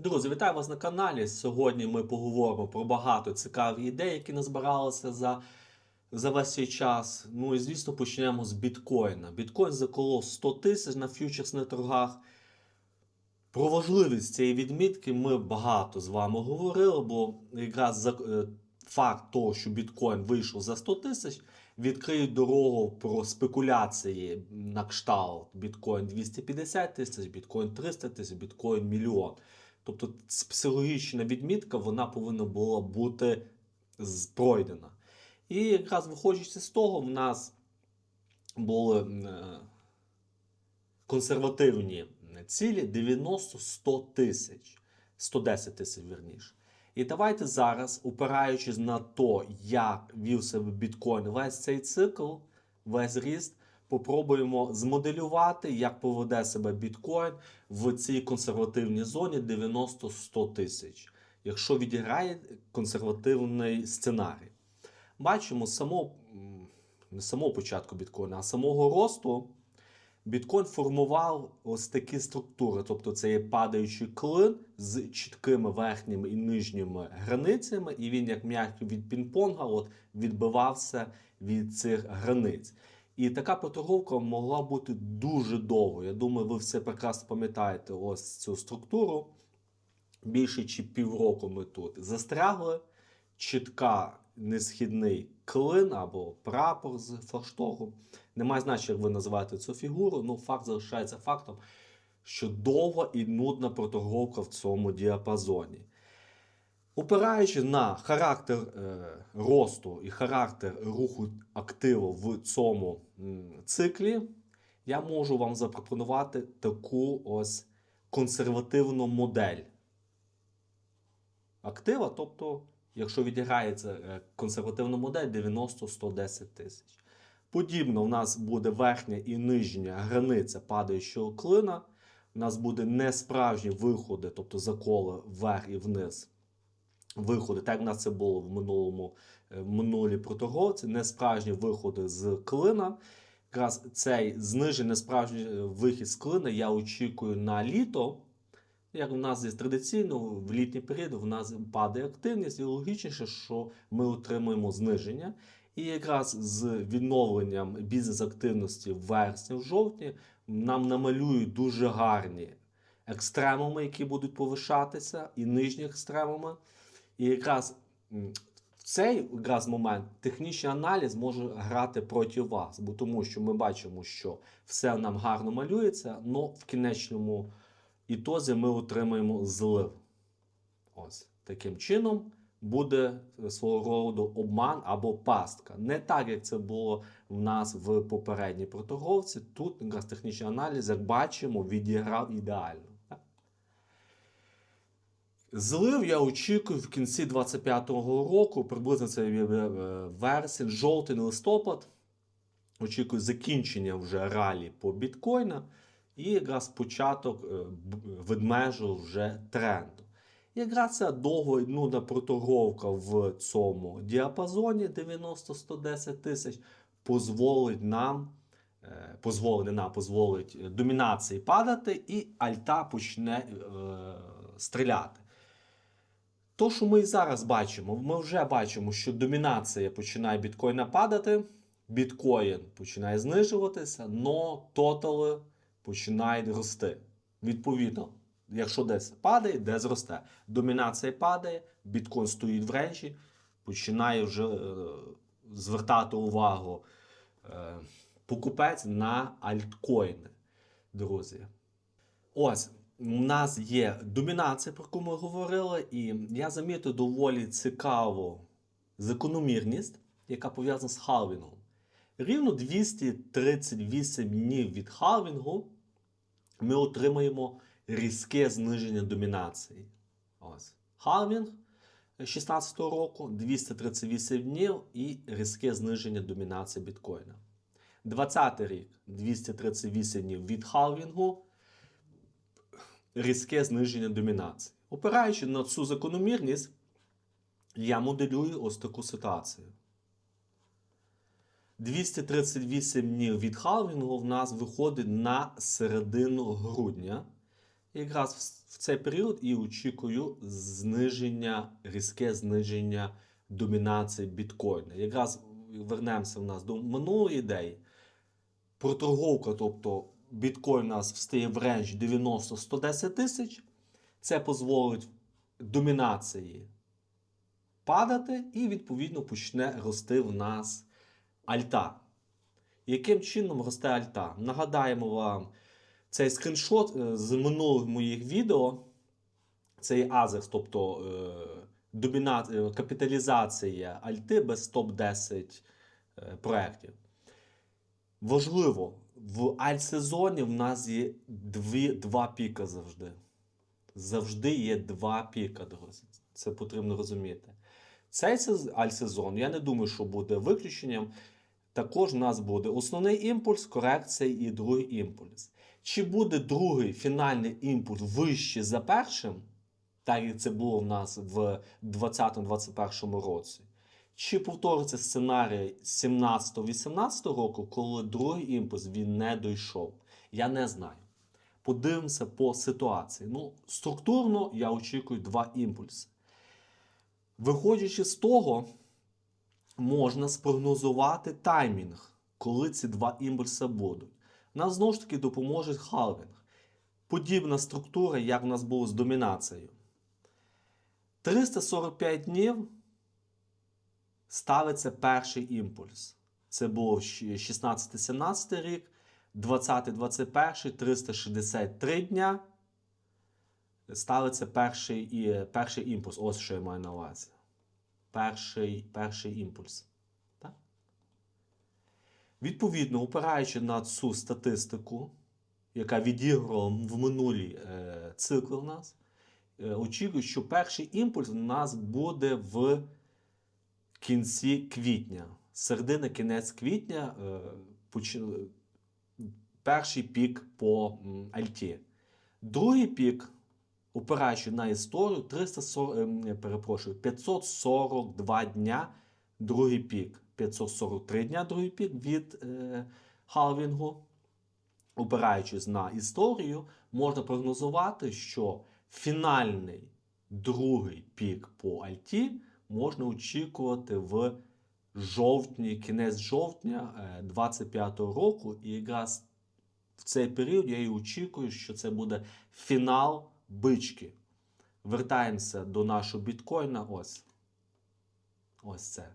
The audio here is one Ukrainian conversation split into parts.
Друзі, вітаю вас на каналі. Сьогодні ми поговоримо про багато цікавих ідей, які назбиралися за, за весь цей час. Ну і звісно, почнемо з біткоїна. Біткоін заколов 100 тисяч на фьючерсних торгах. Про важливість цієї відмітки ми багато з вами говорили, бо якраз е, факт того, що біткоін вийшов за 100 тисяч, відкриє дорогу про спекуляції на кшталт біткоін 250 тисяч, біткоін 300 тисяч, біткоін мільйон. Тобто психологічна відмітка вона повинна була бути пройдена. І якраз виходячи з того, в нас були е, консервативні цілі 90-100 тисяч, 110 тисяч верніше. І давайте зараз, опираючись на то, як вів себе біткоін весь цей цикл, весь ріст, попробуємо змоделювати, як поведе себе біткоін в цій консервативній зоні 90-100 тисяч, якщо відіграє консервативний сценарій. Бачимо м, не самого початку біткоїна, а самого росту. Біткоін формував ось такі структури, тобто це є падаючий клин з чіткими верхніми і нижніми границями, і він, як м'яч від пінг-понга, от відбивався від цих границь. І така проторговка могла бути дуже довго. Я думаю, ви все прекрасно пам'ятаєте ось цю структуру. Більше чи півроку ми тут застрягли. Чітка несхідний клин або прапор з флагштогу. Немає значення, як ви називаєте цю фігуру, ну факт залишається фактом, що довга і нудна проторговка в цьому діапазоні. Опираючи на характер е, росту і характер руху активу в цьому циклі, я можу вам запропонувати таку ось консервативну модель актива. Тобто, якщо відіграється е, консервативна модель 90-110 тисяч. Подібно, у нас буде верхня і нижня границя падаючого клина. У нас буде несправжні виходи, тобто заколи вверх і вниз. Виходи, так як в нас це було в минулому е, в минулій проторговці, несправжні виходи з клина. Якраз цей знижений несправжній е, вихід з клина я очікую на літо. Як у нас є традиційно, в літній період в нас падає активність, і логічніше, що ми отримуємо зниження. І якраз з відновленням бізнес-активності в вересні, в жовтні, нам намалюють дуже гарні екстремуми, які будуть повишатися, і нижні екстремуми. І якраз цей якраз момент технічний аналіз може грати проти вас, бо тому що ми бачимо, що все нам гарно малюється, але в кінечному ітозі ми отримаємо злив. Ось таким чином буде свого роду обман або пастка. Не так, як це було в нас в попередній проторговці. Тут якраз технічний аналіз, як бачимо, відіграв ідеально. Злив я очікую в кінці 25-го року, приблизно це е, вересень, жовтий листопад. Очікую закінчення вже ралі по біткоїна і якраз початок е, ведмежого вже тренду. І якраз ця довга і нудна проторговка в цьому діапазоні 90-110 тисяч дозволить нам, е, позволить, нам, позволить е, домінації падати, і альта почне е, стріляти. То, що ми і зараз бачимо, ми вже бачимо, що домінація починає біткоїна падати, біткоін починає знижуватися, но тотали починають рости. Відповідно, якщо десь падає, десь зросте. Домінація падає, біткоін стоїть в ренжі, починає вже е, звертати увагу е, покупець на альткоїни, друзі. Ось, у нас є домінація, про яку ми говорили, і я замітив доволі цікаву закономірність, яка пов'язана з халвінгом. Рівно 238 днів від халвінгу ми отримаємо різке зниження домінації. Ось. Халвінг 16 року, 238 днів і різке зниження домінації біткоїна. 20 рік 238 днів від халвінгу, різке зниження домінації. Опираючи на цю закономірність, я моделюю ось таку ситуацію. 238 днів від халвінгу в нас виходить на середину грудня. якраз в- цей період і очікую зниження, різке зниження домінації біткоїна. Якраз вернемося в нас до минулої ідеї. Проторговка, тобто біткоін у нас встає в ренж 90-110 тисяч. Це дозволить домінації падати, і відповідно почне рости в нас альта. Яким чином росте альта? Нагадаємо вам цей скріншот е, з минулих моїх відео. Це є Азекс, тобто е, доміна... е, капіталізація альти без топ-10 е, проєктів. Важливо, в альт-сезоні в нас є дві, два піка завжди. Завжди є два піка, друзі. Це потрібно розуміти. Цей сез- альт-сезон, я не думаю, що буде виключенням. Також у нас буде основний імпульс, корекція і другий імпульс. Чи буде другий фінальний імпульс вищий за першим, так як це було в нас в 2020-2021 році? Чи повториться сценарій 17-18 року, коли другий імпульс він не дійшов? Я не знаю. Подивимося по ситуації. Ну, структурно я очікую два імпульси. Виходячи з того, можна спрогнозувати таймінг, коли ці два імпульси будуть. Нам знову ж таки допоможе халвінг. Подібна структура, як в нас було з домінацією. 345 днів ставиться перший імпульс. Це було 16-17 рік, 20-21, 363 дня. Ставиться перший, перший імпульс. Ось що я маю на увазі. Перший, перший імпульс. Так? Відповідно, опираючи на цю статистику, яка відіграла в минулі е, цикли в нас, е, очікую, що перший імпульс у нас буде в кінці квітня. Середина, кінець квітня е, перший пік по Альті. Другий пік, опираючи на історію, 340, ем, перепрошую, 542 дня другий пік. 543 дня другий пік від е, халвінгу. Опираючись на історію, можна прогнозувати, що фінальний другий пік по Альті можна очікувати в жовтні, кінець жовтня 2025 року. І якраз в цей період я і очікую, що це буде фінал бички. Вертаємося до нашого біткоїна. Ось. Ось це.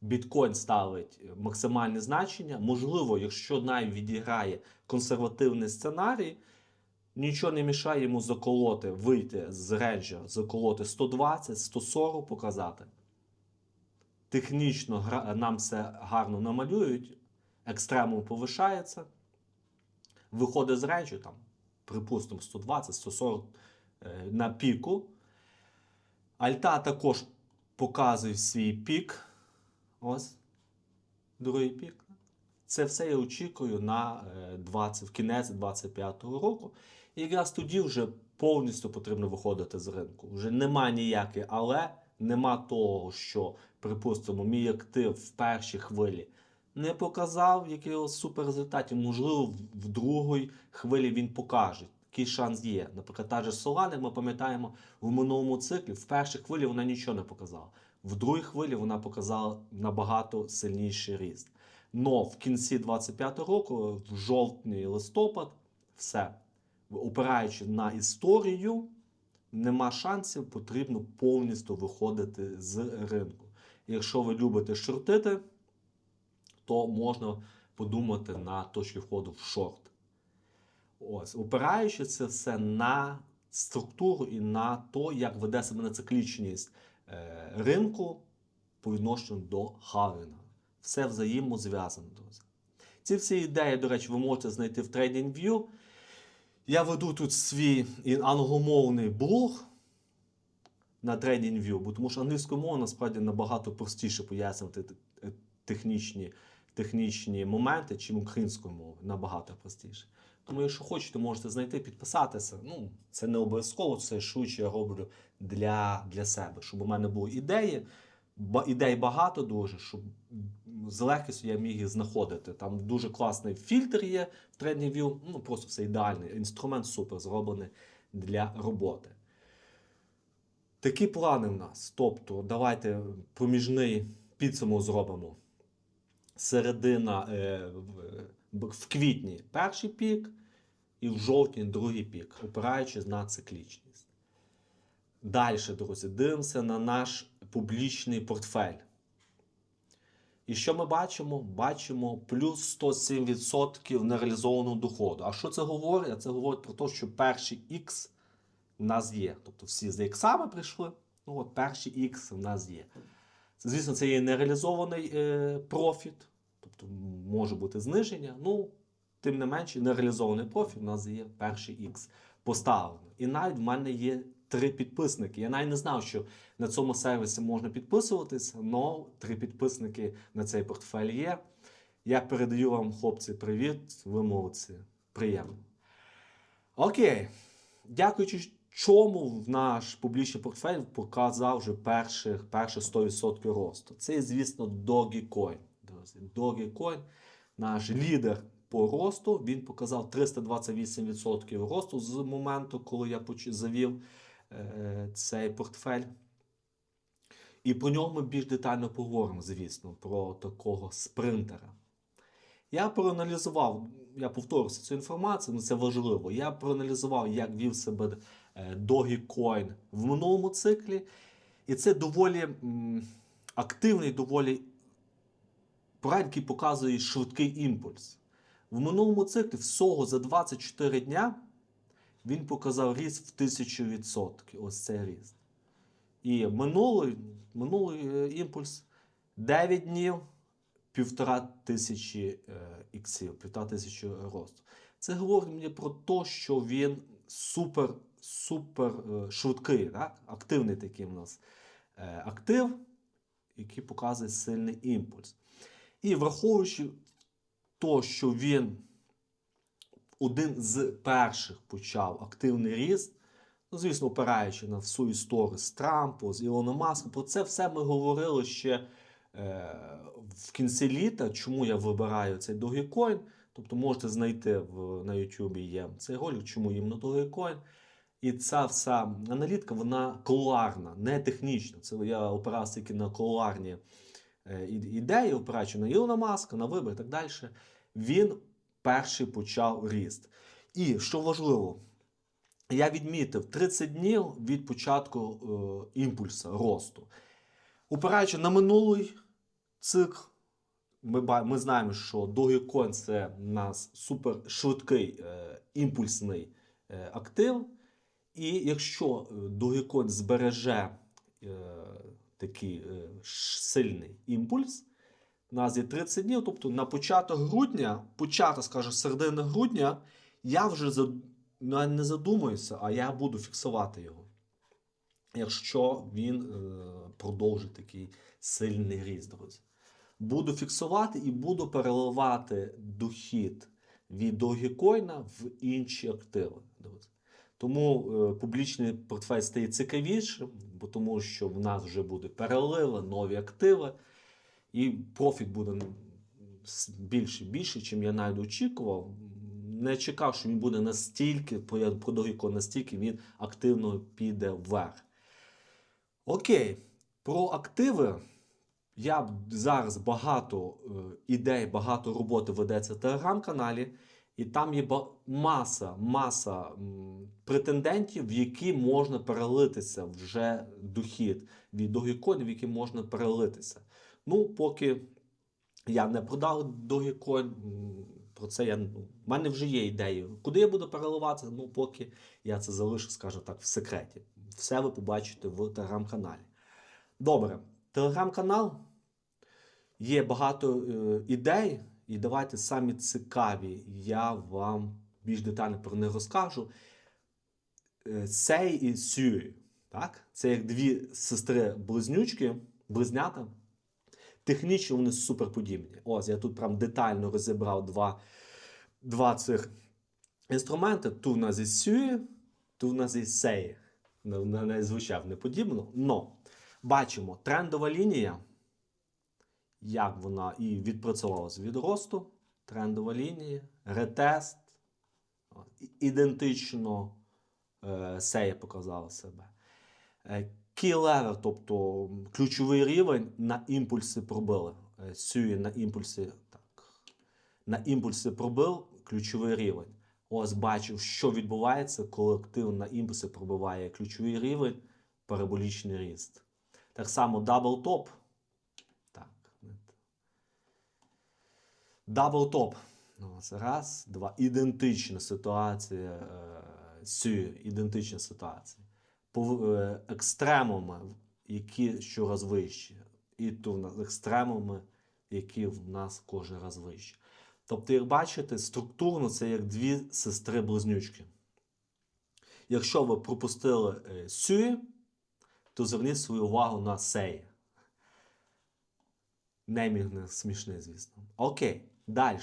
Біткоін ставить максимальне значення. Можливо, якщо навіть відіграє консервативний сценарій, нічого не мішає йому заколоти, вийти з ренджа, заколоти 120, 140, показати. Технічно нам все гарно намалюють, екстремум повишається, виходить з ренджу, там, припустимо, 120, 140 е, на піку. Альта також показує свій пік. Ось. Другий пік. Це все я очікую на е, 20, в кінець 25-го року. Якраз тоді вже повністю потрібно виходити з ринку. Вже нема ніяких, але нема того, що, припустимо, мій актив в першій хвилі не показав якихось супер результатів. Можливо, в- другій хвилі він покаже. Такий шанс є. Наприклад, та же як ми пам'ятаємо, в минулому циклі в першій хвилі вона нічого не показала. В другій хвилі вона показала набагато сильніший ріст. Но в кінці 25-го року, в жовтні листопад, все. Опираючи на історію, нема шансів, потрібно повністю виходити з ринку. Якщо ви любите шортити, то можна подумати на точки входу в шорт. Ось, опираючи це все на структуру і на то, як веде себе нециклічність е, ринку по відношенню до Харвіна. Все взаємозв'язано, друзі. Ці всі ідеї, до речі, ви можете знайти в TradingView. Я веду тут свій англомовний блог на TradingView, бо тому що англійською мовою насправді набагато простіше пояснювати технічні, технічні моменти, чим українською мовою. Набагато простіше. Тому, якщо хочете, можете знайти, підписатися. Ну, це не обов'язково, це швидше я роблю для, для себе, щоб у мене були ідеї. Ідей багато дуже, щоб з легкістю я міг їх знаходити. Там дуже класний фільтр є в TradingView, ну просто все ідеальний. Інструмент супер зроблений для роботи. Такі плани в нас. Тобто, давайте проміжний підсумок зробимо. Середина е, в квітні перший пік, і в жовтні другий пік, опираючись на циклічність. Далі, друзі, дивимося на наш публічний портфель. І що ми бачимо? Бачимо плюс 107% нереалізованого доходу. А що це говорить? Це говорить про те, що перший X в нас є. Тобто всі за іксами прийшли. Ну от перший X в нас є. Це, звісно, це є нереалізований е, профіт, тобто може бути зниження. Ну, тим не менше, нереалізований профіт у нас є перший X поставлено. І навіть в мене є три підписники. Я навіть не знав, що на цьому сервісі можна підписуватись, але три підписники на цей портфель є. Я передаю вам, хлопці, привіт. Ви молодці. Приємно. Окей. Дякуючи чому в наш публічний портфель показав вже перших, перших 100% росту. Це, звісно, Dogecoin. Друзі, Dogecoin, наш лідер по росту, він показав 328% росту з моменту, коли я завів цей портфель. І про нього ми більш детально поговоримо, звісно, про такого спринтера. Я проаналізував, я повторюся цю інформацію, ну це важливо. Я проаналізував, як вів себе е, Dogecoin в минулому циклі. І це доволі активний, доволі проект, який показує швидкий імпульс. В минулому циклі всього за 24 дня він показав ріст в 1000%. Ось цей ріст. І минулий, минулий е, імпульс 9 днів, півтора тисячі е, іксів, півтора тисячі росту. Це говорить мені про те, що він супер, супер е, швидкий, так? активний такий у нас актив, який показує сильний імпульс. І враховуючи то, що він один з перших почав активний ріст, ну, звісно, опираючи на всю історію з Трампу, з Ілоном Маском, про це все ми говорили ще е, в кінці літа, чому я вибираю цей Dogecoin. Тобто можете знайти в, на YouTube є цей ролик, чому їм на Dogecoin. І ця вся аналітика, вона колуарна, не технічна. Це я опирався тільки на колуарні е, ідеї, опираючи на Ілона Маска, на вибори і так далі. Він перший почав ріст. І що важливо, я відмітив 30 днів від початку е, імпульсу росту. Опираючи на минулий цикл, ми, ми знаємо, що Dogecoin – це у нас супер е, імпульсний е, актив. І якщо е, Dogecoin збереже е, такий е, сильний імпульс, у нас є 30 днів, тобто на початок грудня, початок, скажу, середини грудня, я вже за, ну, не задумуюся, а я буду фіксувати його. Якщо він е, продовжить такий сильний ріст, друзі. Буду фіксувати і буду переливати дохід від Dogecoin в інші активи. Друзі. Тому е, публічний портфель стає цікавішим, бо тому що в нас вже буде переливи, нові активи, і профіт буде більше більше, чим я навіть очікував. Не чекав, що він буде настільки, про я- настільки він активно піде вверх. Окей, про активи. Я зараз багато е, ідей, багато роботи ведеться в телеграм-каналі, і там є маса, маса претендентів, в які можна перелитися вже дохід від Dogecoin, в які можна перелитися. Ну, поки я не продав Dogecoin, про це я ну, в мене вже є ідеї. Куди я буду переливатися? Ну, поки я це залишу, скажімо так, в секреті. Все ви побачите в телеграм-каналі. Добре, телеграм-канал. Є багато е, ідей, і давайте самі цікаві. Я вам більш детально про них розкажу. Е, Сей і Сюй. Так? Це як дві сестри-близнючки, близнята. Технічно вони суперподібні. Ось я тут прям детально розібрав два, два цих інструменти. Тут у нас є Сюй, тут у нас Сей. На, на неї звучав не подібно. Но бачимо трендова лінія як вона і відпрацювалася від росту, трендова лінія, ретест, ідентично е, сея показала себе. Level, тобто ключовий рівень на імпульси пробили. Е, Сюї на імпульси, так, на імпульси пробив ключовий рівень. Ось бачив, що відбувається, коли актив на імпульси пробиває ключовий рівень, параболічний ріст. Так само дабл топ. Так. Дабл топ. Ось раз, два. Ідентична ситуація. Е, сюї, ідентична ситуація. Е, екстремуми, які щораз вищі. І то екстремуми, які в нас кожен раз вищі. Тобто, як бачите, структурно це як дві сестри-близнючки. Якщо ви пропустили е, сюї, то зверніть свою увагу на сеї. Неймінг не смішний, звісно. Окей, далі.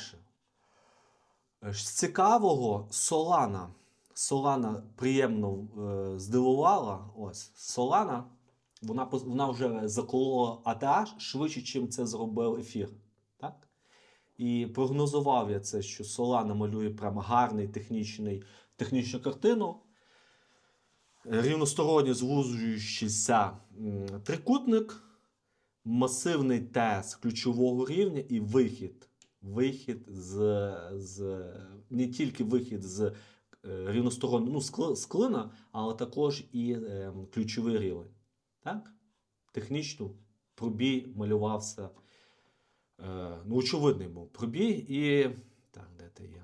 З цікавого Солана. Солана приємно е, здивувала. Ось Солана. Вона, вона вже заколола АТH швидше, ніж це зробив ефір. Так? І прогнозував я це, що Солана малює прямо гарний технічний, технічну картину. Рівносторонньо звужуючийся трикутник, масивний тест ключового рівня і вихід. Вихід з, з не тільки вихід з е, рівностороннього ну, скли- з але також і е, ключовий рівень. Так? Технічно пробій малювався. Е, ну, очевидний був пробій, і. Так, де ти є?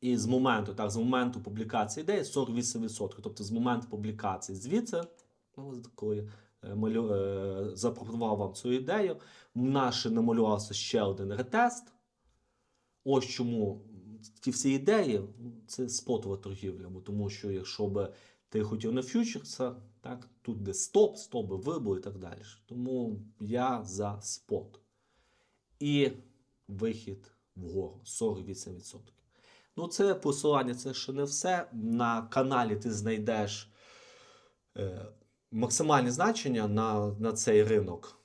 І з моменту, так, з моменту публікації ідеї 48%. Тобто з моменту публікації звідси, ну, коли е, малю, е, запропонував вам цю ідею, наше намалювався ще один ретест. Ось чому ті всі ідеї це спотова торгівля. Бо тому що якщо би ти хотів на фьючерсах, так, тут де стоп, стоп би вибув і так далі. Тому я за спот. І вихід вгору 48%. Ну, це посилання, це ще не все. На каналі ти знайдеш е, максимальні значення на, на цей ринок.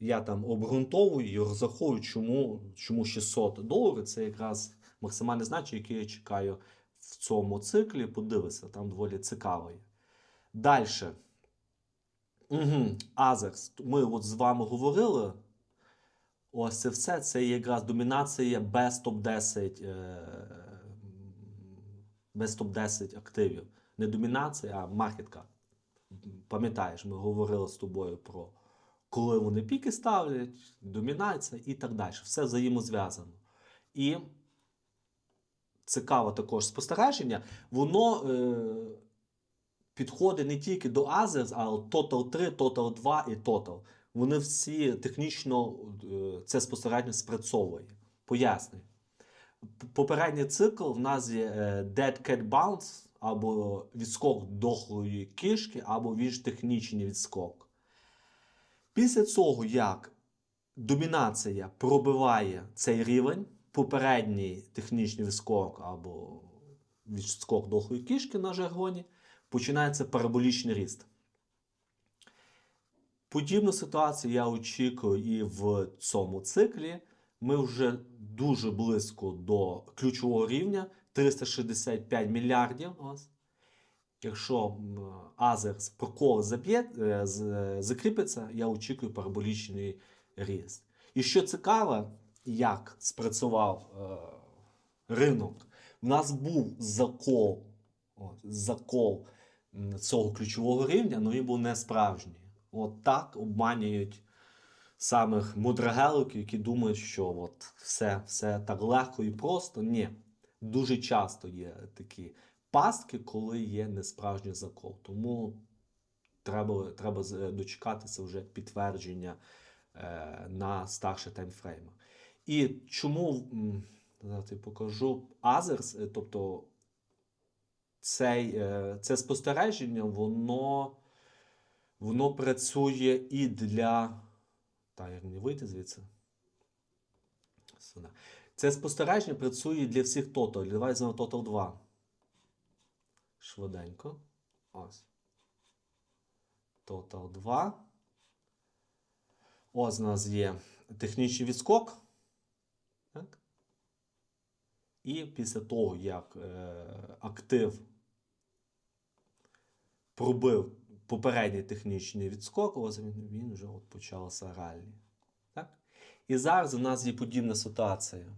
Я там обґрунтовую і розраховую, чому, чому 600 доларів це якраз максимальне значення, яке я чекаю в цьому циклі. Подивися, там доволі цікаво є. Далі. Угу. Азерс. Ми от з вами говорили. Ось це все. Це якраз домінація без топ-10. Е, без топ-10 активів. Не домінація, а маркетка. Пам'ятаєш, ми говорили з тобою про коли вони піки ставлять, домінація і так далі. Все взаємозв'язано. І цікаве також спостереження, воно е, підходить не тільки до Азерс, а Total 3, Total 2 і Total. Вони всі технічно е, це спостереження спрацьовує. Пояснюю. Попередній цикл в нас є е, Dead Cat Bounce, або відскок дохлої кишки, або більш технічний відскок. Після цього, як домінація пробиває цей рівень, попередній технічний відскок або відскок дохлої кішки на жаргоні, починається параболічний ріст. Подібну ситуацію я очікую і в цьому циклі. Ми вже дуже близько до ключового рівня 365 мільярдів. Ось. Якщо Азерс прокол е, е, закріпиться, я очікую параболічний ріст. І що цікаве, як спрацював е, ринок, у нас був закол, от, закол цього ключового рівня, але він був не справжній. От так обманюють самих мудрагелок, які думають, що от все, все так легко і просто. Ні. Дуже часто є такі пастки, коли є несправжній закол. Тому треба, треба дочекатися вже підтвердження е, на старших таймфреймах. І чому я покажу Азерс, е, тобто цей, е, це спостереження, воно, воно працює і для. Так, як мені вийти звідси? Це спостереження працює для всіх тотал. Давай знову тотал 2. Швиденько. Ось. Total 2. Ось у нас є технічний відскок. Так? І після того, як е, актив пробив попередній технічний відскок, ось він, він вже от почався раллі. Так? І зараз у нас є подібна ситуація.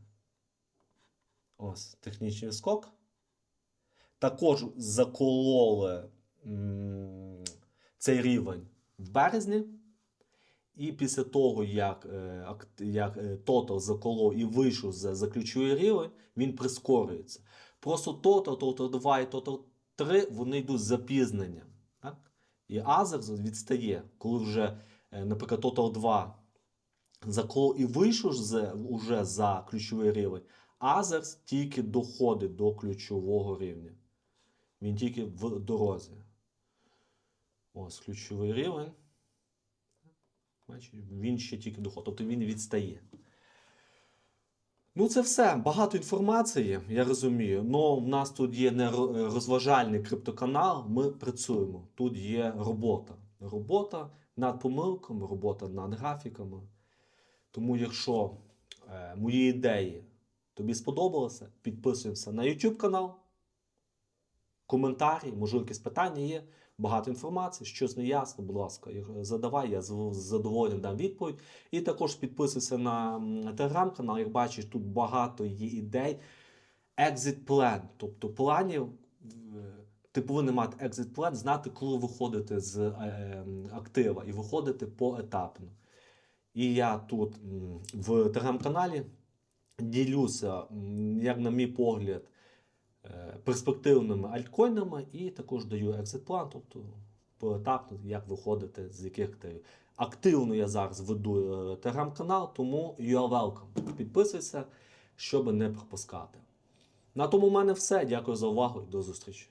Ось технічний відскок. Також закололи м, цей рівень в березні. І після того, як, е, як е, заколов і вийшов за, за ключовий рівень, він прискорюється. Просто Total, Total 2 і Total 3 вони йдуть з запізненням. Так? І Azers відстає, коли вже, е, наприклад, Total 2 заколов і вийшов з, уже за ключовий рівень, Azers тільки доходить до ключового рівня. Він тільки в дорозі. Ось ключовий рівень. Бачиш, він ще тільки доходить, тобто він відстає. Ну, це все. Багато інформації, я розумію. Но в нас тут є не розважальний криптоканал, ми працюємо. Тут є робота. Робота над помилками, робота над графіками. Тому, якщо е, мої ідеї тобі сподобалися, підписуємося на YouTube канал, коментарі, можливо, якісь питання є, багато інформації, щось не ясно, будь ласка, задавай, я з задоволенням дам відповідь. І також підписуйся на телеграм-канал, як бачиш, тут багато є ідей. Exit plan, тобто планів. е, Ти повинен мати exit plan, знати, коли виходити з е, е, актива і виходити поетапно. І я тут в телеграм-каналі ділюся, як на мій погляд, перспективними альткоїнами і також даю екзит-план, тобто поетапно, як виходити з яких активів. Активно я зараз веду е, телеграм-канал, тому you are welcome. Підписуйся, щоб не пропускати. На тому в мене все. Дякую за увагу і до зустрічі.